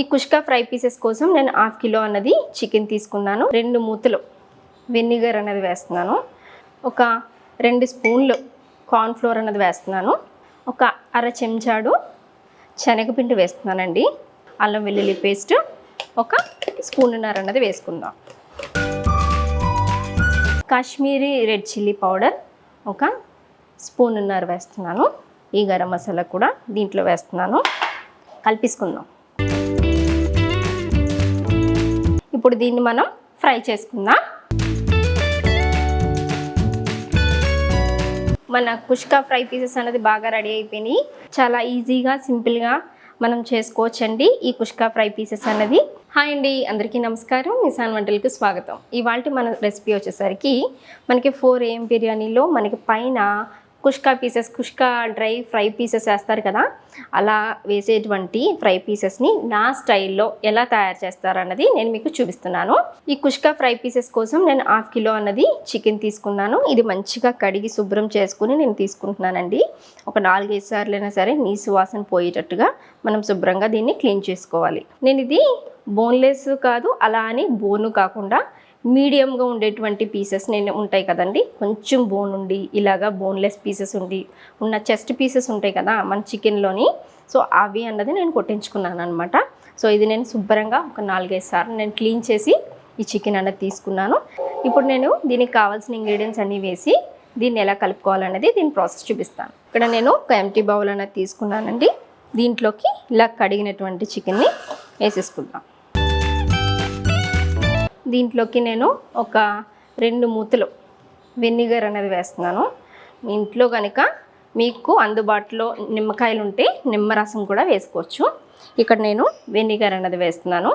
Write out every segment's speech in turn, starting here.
ఈ కుష్కా fry pieces కోసం నేను హాఫ్ కిలో అన్నది చికెన్ తీసుకున్నాను. రెండు మూతలు వెనిగర్ అనేది వేస్తున్నాను. ఒక రెండు స్పూన్లు కార్న్ఫ్లోర్ అన్నది వేస్తున్నాను. ఒక అర చెంచాడు శనగపిండి వేస్తున్నానండి. అల్లం వెల్లుల్లి పేస్ట్ ఒక స్పూన్నర అన్నది వేసుకుందాం. కాశ్మీరీ రెడ్ చిల్లీ పౌడర్ ఒక స్పూన్నర వేస్తున్నాను. ఈ గరం మసాలా కూడా దీంట్లో వేస్తున్నాను. కలిపిసుకుందాం. ఇప్పుడు దీన్ని మనం ఫ్రై చేసుకుందాం. మన కుష్కా ఫ్రై పీసెస్ అనేది బాగా రెడీ అయిపోయినాయి. చాలా ఈజీగా సింపుల్గా మనం చేసుకోవచ్చండి ఈ కుష్కా ఫ్రై పీసెస్ అన్నది. హాయ్ అండి అందరికీ నమస్కారం. నిసాన్ వంటలకు స్వాగతం. ఇవాళ మన రెసిపీ వచ్చేసరికి మనకి ఫోర్ ఏం బిర్యానీలో మనకి పైన kushka pieces kushka dry fry pieces వేస్తారు కదా అలా వేసేటువంటి ఫ్రై పీసెస్ని నా స్టైల్లో ఎలా తయారు చేస్తారు అన్నది నేను మీకు చూపిస్తున్నాను. ఈ కుష్కా ఫ్రై పీసెస్ కోసం నేను హాఫ్ కిలో అన్నది చికెన్ తీసుకున్నాను. ఇది మంచిగా కడిగి శుభ్రం చేసుకుని నేను తీసుకుంటున్నానండి. ఒక నాలుగైదు సార్లైనా సరే నీసు వాసన పోయేటట్టుగా మనం శుభ్రంగా దీన్ని క్లీన్ చేసుకోవాలి. నేను ఇది బోన్లెస్ కాదు అలా అని బోను కాకుండా మీడియంగా ఉండేటువంటి పీసెస్ నేను ఉంటాయి కదండి. కొంచెం బోన్ ఉండి ఇలాగా బోన్లెస్ పీసెస్ ఉండి ఉన్న చెస్ట్ పీసెస్ ఉంటాయి కదా మన చికెన్లోని సో అవి అన్నది నేను కొట్టించుకున్నాను అనమాట సో ఇది నేను శుభ్రంగా ఒక నాలుగైదు సార్లు నేను క్లీన్ చేసి ఈ చికెన్ అన్నది తీసుకున్నాను. ఇప్పుడు నేను దీనికి కావాల్సిన ఇంగ్రీడియంట్స్ అన్నీ వేసి దీన్ని ఎలా కలుపుకోవాలనేది దీని ప్రాసెస్ చూపిస్తాను. ఇక్కడ నేను ఒక ఎంటీ బౌల్ అనేది తీసుకున్నానండి. దీంట్లోకి ఇలా కడిగినటువంటి చికెన్ని వేసేసుకుందాం. దీంట్లోకి నేను ఒక రెండు మూతలు వెనిగర్ అనేది వేస్తున్నాను. మీ ఇంట్లో కనుక మీకు అందుబాటులో నిమ్మకాయలు ఉంటే నిమ్మరసం కూడా వేసుకోవచ్చు. ఇక్కడ నేను వెనిగర్ అనేది వేస్తున్నాను.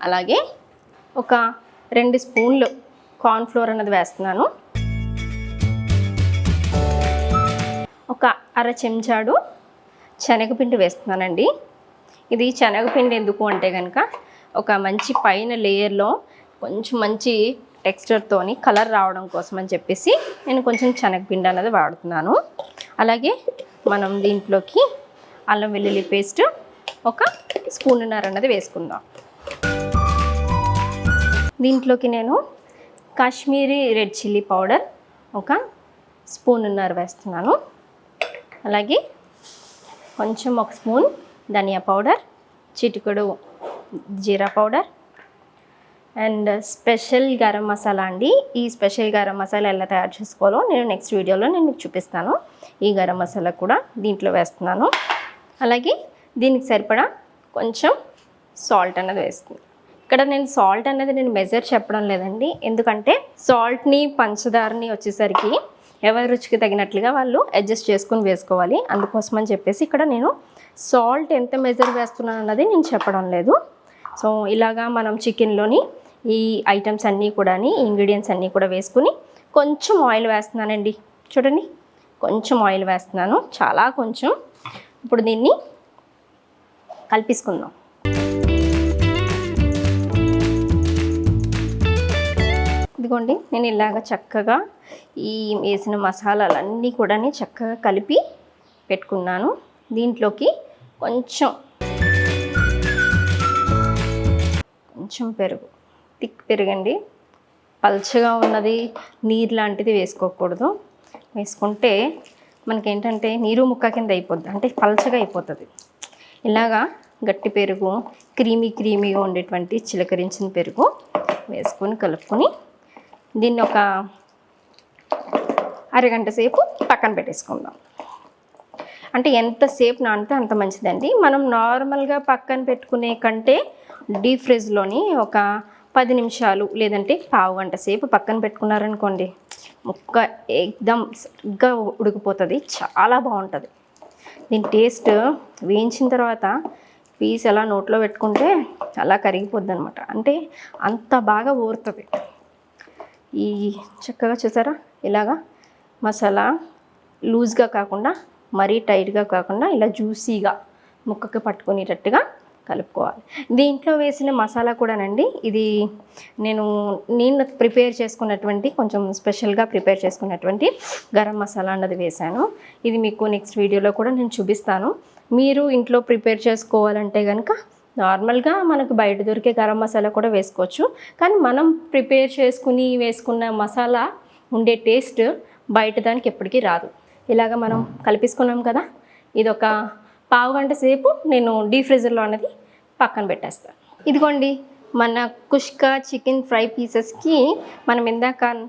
అలాగే ఒక రెండు స్పూన్లు కార్న్ఫ్లోర్ అనేది వేస్తున్నాను. ఒక అర చెంచాడు శనగపిండి వేస్తున్నానండి. ఇది శనగపిండి ఎందుకు అంటే కనుక ఒక మంచి పైన లేయర్లో కొంచెం మంచి టెక్స్చర్తోని కలర్ రావడం కోసం అని చెప్పేసి నేను కొంచెం శనగపిండి అనేది వాడుతున్నాను. అలాగే మనం దీంట్లోకి అల్లం వెల్లుల్లి పేస్ట్ ఒక స్పూన్నర అన్నది వేసుకుందాం. దీంట్లోకి నేను కాశ్మీరీ రెడ్ చిల్లీ పౌడర్ ఒక స్పూన్నర వేస్తున్నాను. అలాగే కొంచెం ఒక స్పూన్ ధనియా పౌడర్ చిటికడు జీరా powder and special garam masala అండి. ఈ స్పెషల్ గరం మసాలా ఎలా తయారు చేసుకోవాలో నేను నెక్స్ట్ వీడియోలో నేను మీకు చూపిస్తాను. ఈ గరం మసాలా కూడా దీంట్లో వేస్తున్నాను. అలాగే దీనికి సరిపడా కొంచెం సాల్ట్ అనేది వేస్తుంది. ఇక్కడ నేను సాల్ట్ అనేది నేను మెజర్ చెప్పడం లేదండి. ఎందుకంటే సాల్ట్ని పంచదారని వచ్చేసరికి ఎవరి రుచికి తగినట్లుగా వాళ్ళు అడ్జస్ట్ చేసుకుని వేసుకోవాలి. అందుకోసం అని చెప్పేసి ఇక్కడ నేను సాల్ట్ ఎంత మెజర్ వేస్తున్నాను అన్నది నేను చెప్పడం లేదు. సో ఇలాగా మనం చికెన్లోని ఈ ఐటమ్స్ అన్నీ కూడా ఇంగ్రీడియంట్స్ అన్నీ కూడా వేసుకుని కొంచెం ఆయిల్ వేస్తున్నానండి. చూడండి కొంచెం ఆయిల్ వేస్తున్నాను. చాలా కొంచెం. ఇప్పుడు దీన్ని కలిపిసుకుందాం. ఇదిగోండి నేను ఇలాగ చక్కగా ఈ వేసిన మసాలాలన్నీ కూడా చక్కగా కలిపి పెట్టుకున్నాను. దీంట్లోకి కొంచెం కొంచెం పెరుగు. థిక్ పెరుగండి. పల్చగా ఉన్నది నీరు లాంటిది వేసుకోకూడదు. వేసుకుంటే మనకేంటంటే నీరు ముక్క కింద అయిపోద్ది. అంటే పల్చగా అయిపోతుంది. ఇలాగా గట్టి పెరుగు క్రీమీ క్రీమీగా ఉండేటువంటి చిలకరించిన పెరుగు వేసుకొని కలుపుకొని దీన్ని ఒక అరగంట సేపు పక్కన పెట్టేసుకుందాం. అంటే ఎంతసేపు నానితే అంత మంచిదండి. మనం నార్మల్గా పక్కన పెట్టుకునే కంటే డీప్ ఫ్రిడ్జ్లోని ఒక పది నిమిషాలు లేదంటే పావు గంట సేపు పక్కన పెట్టుకున్నారనుకోండి ముక్క ఎగ్దమ్ సరిగ్గా ఉడికిపోతుంది చాలా బాగుంటుంది. దీని టేస్ట్ వేయించిన తర్వాత పీస్ ఎలా నోట్లో పెట్టుకుంటే అలా కరిగిపోద్ది అనమాట అంటే అంత బాగా ఊరుతుంది. ఈ చక్కగా చూసారా? ఇలాగా మసాలా లూజ్గా కాకుండా మరీ టైట్గా కాకుండా ఇలా జ్యూసీగా ముక్కకి పట్టుకునేటట్టుగా కలుపుకోవాలి. దీంట్లో వేసిన మసాలా కూడానండి ఇది నేను నేను ప్రిపేర్ చేసుకున్నటువంటి కొంచెం స్పెషల్గా ప్రిపేర్ చేసుకున్నటువంటి గరం మసాలా అన్నది వేశాను. ఇది మీకు నెక్స్ట్ వీడియోలో కూడా నేను చూపిస్తాను. మీరు ఇంట్లో ప్రిపేర్ చేసుకోవాలంటే కనుక నార్మల్గా మనకు బయట దొరికే గరం మసాలా కూడా వేసుకోవచ్చు. కానీ మనం ప్రిపేర్ చేసుకుని వేసుకున్న మసాలా ఉండే టేస్ట్ బయట దానికి ఎప్పటికీ రాదు. ఇలాగ మనం కలిపిసుకున్నాం కదా ఇది ఒక పావు గంట సేపు నేను డీప్ ఫ్రీజర్లో అనేది పక్కన పెట్టేస్తాను. ఇదిగోండి మన కుష్క చికెన్ ఫ్రై పీసెస్కి మనం ఇందాక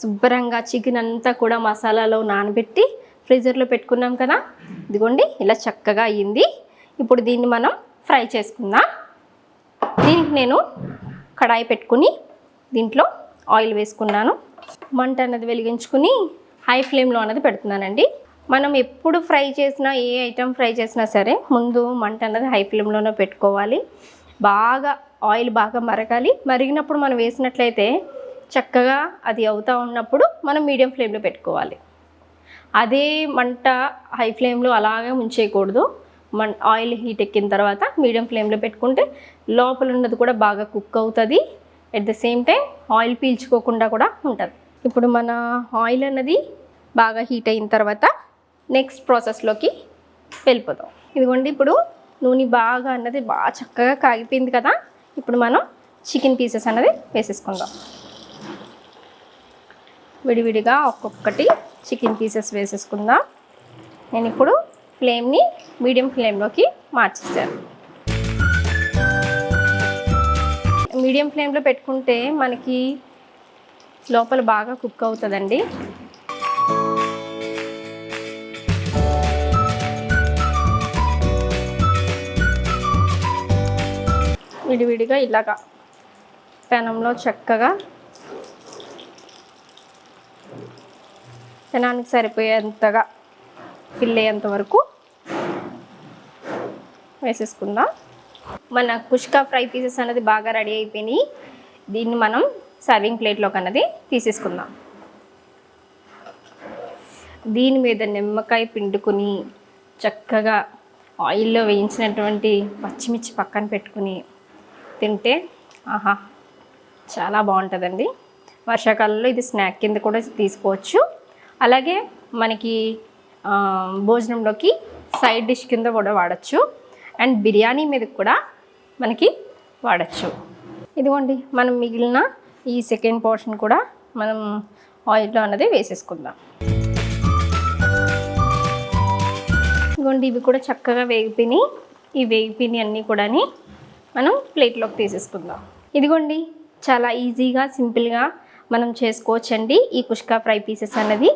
శుభ్రంగా చికెన్ అంతా కూడా మసాలాలో నానబెట్టి ఫ్రీజర్లో పెట్టుకున్నాం కదా? ఇదిగోండి ఇలా చక్కగా అయ్యింది. ఇప్పుడు దీన్ని మనం ఫ్రై చేసుకుందాం. దీనికి నేను కడాయి పెట్టుకుని దీంట్లో ఆయిల్ వేసుకున్నాను. మంట అన్నది వెలిగించుకుని హై ఫ్లేమ్లో అన్నది పెడుతున్నానండి. మనం ఎప్పుడు ఫ్రై చేసినా ఏ ఐటెం ఫ్రై చేసినా సరే ముందు మంట అన్నది హై ఫ్లేమ్లోనే పెట్టుకోవాలి. బాగా ఆయిల్ బాగా మరగాలి. మరిగినప్పుడు మనం వేసినట్లయితే చక్కగా అది అవుతూ ఉన్నప్పుడు మనం మీడియం ఫ్లేమ్లో పెట్టుకోవాలి. అదే మంట హై ఫ్లేమ్లో అలాగే ఉంచేయకూడదు మన్ ఆయిల్ హీట్ ఎక్కిన తర్వాత మీడియం ఫ్లేమ్లో పెట్టుకుంటే లోపల ఉన్నది కూడా బాగా కుక్ అవుతుంది. At the same time oil పీల్చుకోకుండా కూడా ఉంటుంది. ఇప్పుడు మన ఆయిల్ అన్నది బాగా హీట్ అయిన తర్వాత నెక్స్ట్ ప్రాసెస్లోకి వెళ్ళిపోతాం ఇదిగోండి ఇప్పుడు నూనె బాగా అన్నది బాగా చక్కగా కాగిపోయింది కదా? ఇప్పుడు మనం చికెన్ పీసెస్ అన్నది వేసేసుకుందాం. విడివిడిగా ఒక్కొక్కటి చికెన్ పీసెస్ వేసేసుకుందాం. నేను ఇప్పుడు ఫ్లేమ్ని మీడియం ఫ్లేమ్లోకి మార్చేసాను. మీడియం ఫ్లేమ్లో పెట్టుకుంటే మనకి లోపల బాగా కుక్ అవుతుందండి. విడివిడిగా ఇలాగా పెనంలో చక్కగా పెనానికి సరిపోయేంతగా ఫిల్ అయ్యేంత వరకు వేసేసుకుందాం. మన కుష్కా ఫ్రై పీసెస్ అనేది బాగా రెడీ అయిపోయినాయి. దీన్ని మనం సర్వింగ్ ప్లేట్లోకి అన్నది తీసేసుకుందాం. దీని మీద నిమ్మకాయ పిండుకొని చక్కగా ఆయిల్లో వేయించినటువంటి పచ్చిమిర్చి పక్కన పెట్టుకుని తింటే ఆహా చాలా బాగుంటుందండి. వర్షాకాలంలో ఇది స్నాక్ కింద కూడా తీసుకోవచ్చు. అలాగే మనకి భోజనంలోకి సైడ్ డిష్ కింద కూడా వాడచ్చు. అండ్ బిర్యానీ మీద కూడా మనకి వాడచ్చు. ఇదిగోండి మనం మిగిలిన ఈ సెకండ్ పోర్షన్ కూడా మనం ఆయిల్లో అన్నది వేసేసుకుందాం. ఇదిగోండి ఇవి కూడా చక్కగా వేగిపోయినాయి. ఈ వేగిపోయినాయి అన్నీ కూడాని మనం ప్లేట్లోకి తీసేసుకుందాం. ఇదిగోండి చాలా ఈజీగా సింపుల్గా మనం చేసుకోవచ్చండి ఈ కుష్కా ఫ్రై పీసెస్ అన్నది.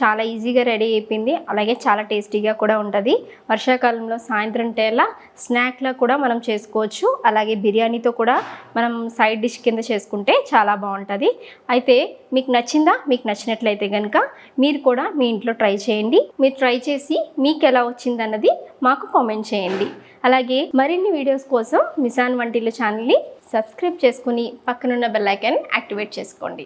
చాలా ఈజీగా రెడీ అయిపోయింది. అలాగే చాలా టేస్టీగా కూడా ఉంటుంది. వర్షాకాలంలో సాయంత్రం టేలా స్నాక్లా కూడా మనం చేసుకోవచ్చు. అలాగే బిర్యానీతో కూడా మనం సైడ్ డిష్ కింద చేసుకుంటే చాలా బాగుంటుంది. అయితే మీకు నచ్చిందా? మీకు నచ్చినట్లయితే కనుక మీరు కూడా మీ ఇంట్లో ట్రై చేయండి. మీరు ట్రై చేసి మీకు ఎలా వచ్చిందన్నది మాకు కామెంట్ చేయండి. అలాగే మరిన్ని వీడియోస్ కోసం మిసాన్ వంటిల ఛానల్ని సబ్స్క్రైబ్ చేసుకుని పక్కనున్న బెల్ ఐకాన్ యాక్టివేట్ చేసుకోండి.